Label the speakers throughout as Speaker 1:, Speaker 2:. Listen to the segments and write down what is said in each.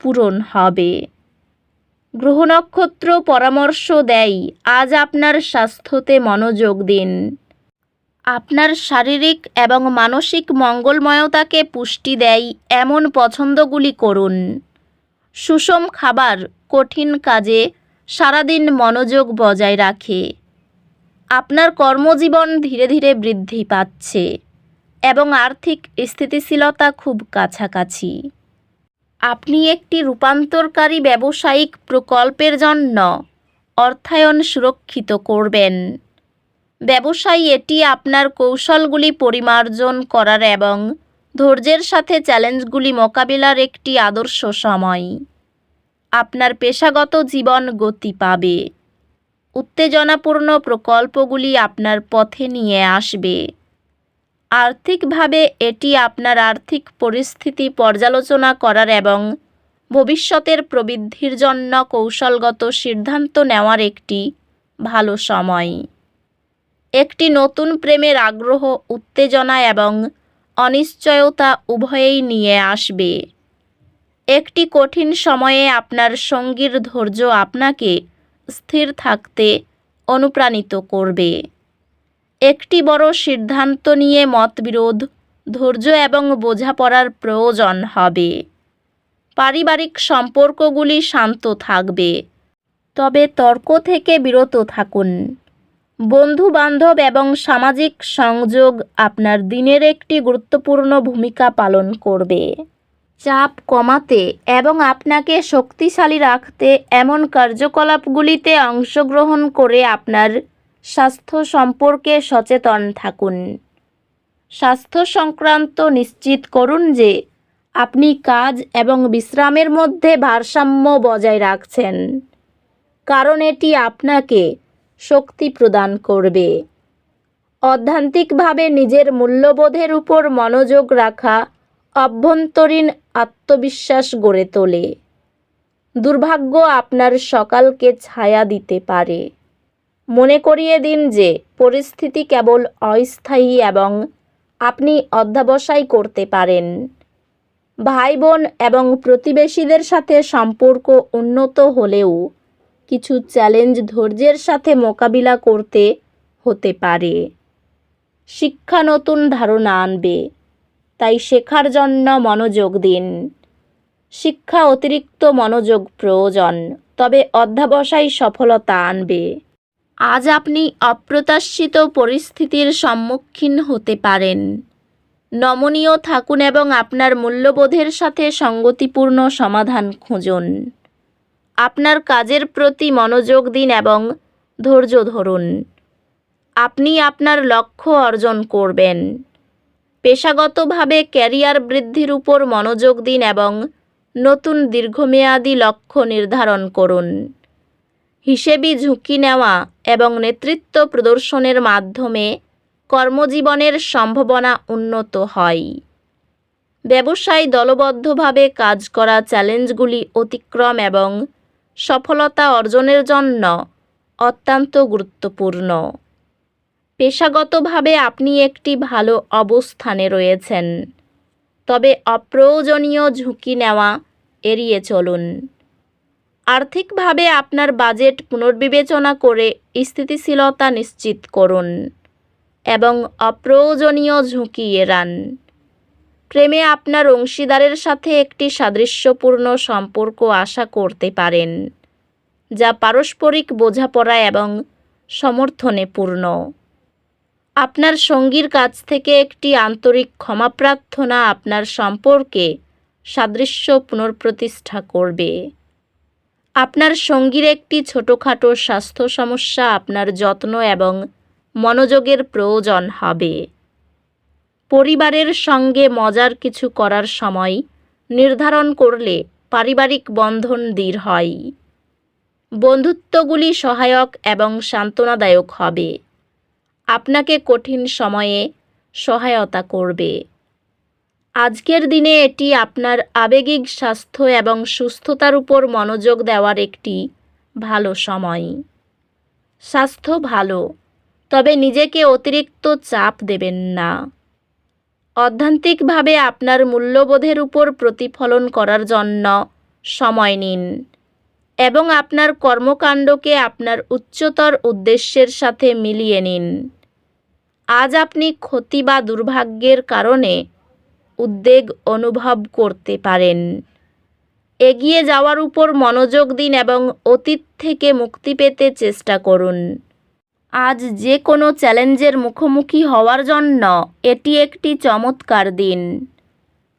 Speaker 1: পূরণ হবে। গ্রহ নক্ষত্র পরামর্শ দেয়, আজ আপনার স্বাস্থ্যতে মনোযোগ দিন। আপনার শারীরিক এবং মানসিক মঙ্গলময়তাকে পুষ্টি দেয়, এমন পছন্দগুলি করুন। সুষম খাবার কঠিন কাজে সারাদিন মনোযোগ বজায় রাখে। আপনার কর্মজীবন ধীরে ধীরে বৃদ্ধি পাচ্ছে এবং আর্থিক স্থিতিশীলতা খুব কাছাকাছি। আপনি একটি রূপান্তরকারী ব্যবসায়িক প্রকল্পের জন্য অর্থায়ন সুরক্ষিত করবেন। ব্যবসায়ী এটি আপনার কৌশলগুলি পরিমার্জন করার এবং ধৈর্যের সাথে চ্যালেঞ্জগুলি মোকাবিলার একটি আদর্শ সময়। আপনার পেশাগত জীবন গতি পাবে। উত্তেজনাপূর্ণ প্রকল্পগুলি আপনার পথে নিয়ে আসবে। আর্থিকভাবে এটি আপনার আর্থিক পরিস্থিতি পর্যালোচনা করার এবং ভবিষ্যতের প্রবৃদ্ধির জন্য কৌশলগত সিদ্ধান্ত নেওয়ার একটি ভালো সময়। একটি নতুন প্রেমের আগ্রহ, উত্তেজনা এবং অনিশ্চয়তা উভয়েই নিয়ে আসবে। একটি কঠিন সময়ে আপনার সঙ্গীর ধৈর্য আপনাকে স্থির থাকতে অনুপ্রাণিত করবে। একটি বড় সিদ্ধান্ত নিয়ে মতবিরোধ, ধৈর্য এবং বোঝাপড়ার প্রয়োজন হবে। পারিবারিক সম্পর্কগুলি শান্ত থাকবে। তবে তর্ক থেকে বিরত থাকুন। বন্ধু বান্ধব এবং সামাজিক সংযোগ আপনার দিনের একটি গুরুত্বপূর্ণ ভূমিকা পালন করবে। চাপ কমাতে এবং আপনাকে শক্তিশালী রাখতে এমন কার্যকলাপগুলিতে অংশগ্রহণ করে আপনার স্বাস্থ্য সম্পর্কে সচেতন থাকুন। স্বাস্থ্য সংক্রান্ত নিশ্চিত করুন যে আপনি কাজ এবং বিশ্রামের মধ্যে ভারসাম্য বজায় রাখছেন, কারণ এটি আপনাকে শক্তি প্রদান করবে। অধ্যান্তিকভাবে নিজের মূল্যবোধের উপর মনোযোগ রাখা অভ্যন্তরীণ আত্মবিশ্বাস গড়ে তোলে। দুর্ভাগ্য আপনার সকালকে ছায়া দিতে পারে। মনে করিয়ে দিন যে পরিস্থিতি কেবল অস্থায়ী এবং আপনি অধ্যাবসায় করতে পারেন। ভাই বোন এবং প্রতিবেশীদের সাথে সম্পর্ক উন্নত হলেও কিছু চ্যালেঞ্জ ধৈর্যের সাথে মোকাবিলা করতে হতে পারে। শিক্ষা নতুন ধারণা আনবে, তাই শেখার জন্য মনোযোগ দিন। শিক্ষা অতিরিক্ত মনোযোগ প্রয়োজন, তবে অধ্যাবসায় সফলতা আনবে। আজ আপনি অপ্রত্যাশিত পরিস্থিতির সম্মুখীন হতে পারেন। নমনীয় থাকুন এবং আপনার মূল্যবোধের সাথে সঙ্গতিপূর্ণ সমাধান খুঁজুন। আপনার কাজের প্রতি মনোযোগ দিন এবং ধৈর্য ধরুন। আপনি আপনার লক্ষ্য অর্জন করবেন। পেশাগতভাবে ক্যারিয়ার বৃদ্ধির উপর মনোযোগ দিন এবং নতুন দীর্ঘমেয়াদী লক্ষ্য নির্ধারণ করুন। হিসেবি ঝুঁকি নেওয়া এবং নেতৃত্ব প্রদর্শনের মাধ্যমে কর্মজীবনের সম্ভাবনা উন্নত হয়। ব্যবসায় দলবদ্ধভাবে কাজ করা চ্যালেঞ্জগুলি অতিক্রম এবং সফলতা অর্জনের জন্য অত্যন্ত গুরুত্বপূর্ণ। পেশাগতভাবে আপনি একটি ভালো অবস্থানে রয়েছেন, তবে অপ্রয়োজনীয় ঝুঁকি নেওয়া এড়িয়ে চলুন। আর্থিকভাবে আপনার বাজেট পুনর্বিবেচনা করে স্থিতিশীলতা নিশ্চিত করুন এবং অপ্রয়োজনীয় ঝুঁকি এড়ান। প্রেমে আপনার অংশীদারের সাথে একটি সাদৃশ্যপূর্ণ সম্পর্ক আশা করতে পারেন, যা পারস্পরিক বোঝাপড়া এবং সমর্থনে পূর্ণ। আপনার সঙ্গীর কাছ থেকে একটি আন্তরিক ক্ষমা প্রার্থনা আপনার সম্পর্কে সাদৃশ্য পুনঃপ্রতিষ্ঠা করবে। আপনার সঙ্গীর একটি ছোটোখাটো স্বাস্থ্য সমস্যা আপনার যত্ন এবং মনোযোগের প্রয়োজন হবে। পরিবারের সঙ্গে মজার কিছু করার সময় নির্ধারণ করলে পারিবারিক বন্ধন দৃঢ় হয়। বন্ধুত্বগুলি সহায়ক এবং সান্ত্বনাদায়ক হবে। আপনাকে কঠিন সময়ে সহায়তা করবে। আজকের দিনে এটি আপনার আবেগিক স্বাস্থ্য এবং সুস্থতার উপর মনোযোগ দেওয়ার একটি ভালো সময়। স্বাস্থ্য ভালো, তবে নিজেকে অতিরিক্ত চাপ দেবেন না। অধ্যান্তিকভাবে আপনার মূল্যবোধের উপর প্রতিফলন করার জন্য সময় নিন এবং আপনার কর্মকাণ্ডকে আপনার উচ্চতর উদ্দেশ্যের সাথে মিলিয়ে নিন। আজ আপনি ক্ষতি বা দুর্ভাগ্যের কারণে উদ্বেগ অনুভব করতে পারেন। এগিয়ে যাওয়ার উপর মনোযোগ দিন এবং অতীত থেকে মুক্তি পেতে চেষ্টা করুন। আজ যে কোনো চ্যালেঞ্জের মুখোমুখি হওয়ার জন্য এটি একটি চমৎকার দিন।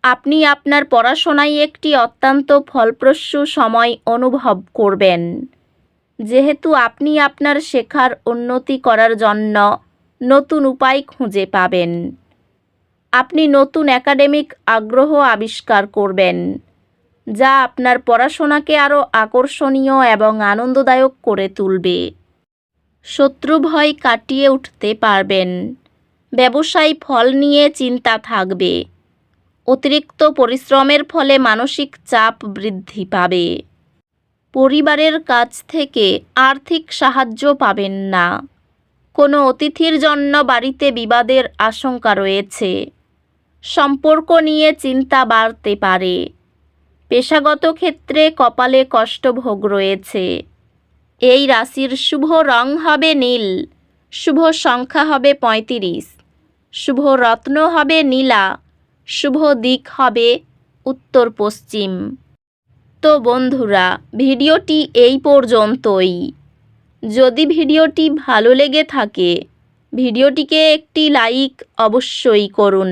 Speaker 1: আপনি আপনার পড়াশোনায় একটি অত্যন্ত ফলপ্রসূ সময় অনুভব করবেন। যেহেতু আপনি আপনার শেখার উন্নতি করার জন্য নতুন উপায় খুঁজে পাবেন। আপনি নতুন একাডেমিক আগ্রহ আবিষ্কার করবেন, যা আপনার পড়াশোনাকে আরও আকর্ষণীয় এবং আনন্দদায়ক করে তুলবে। শত্রু ভয় কাটিয়ে উঠতে পারবেন, ব্যবসায়ী ফল নিয়ে চিন্তা থাকবে, অতিরিক্ত পরিশ্রমের ফলে মানসিক চাপ বৃদ্ধি পাবে। পরিবারের কাছ থেকে আর্থিক সাহায্য পাবেন না, কোনো অতিথির জন্য বাড়িতে বিবাদের আশঙ্কা রয়েছে। সম্পর্ক নিয়ে চিন্তা বাড়তে পারে। পেশাগত ক্ষেত্রে কপালে কষ্টভোগ রয়েছে। এই রাশির শুভ রং হবে নীল, শুভ সংখ্যা হবে পঁয়ত্রিশ, শুভ রত্ন হবে নীলা, শুভ দিক হবে উত্তর পশ্চিম। তো বন্ধুরা, ভিডিওটি এই পর্যন্তই। যদি ভিডিওটি ভালো লেগে থাকে, ভিডিওটিকে একটি লাইক অবশ্যই করুন।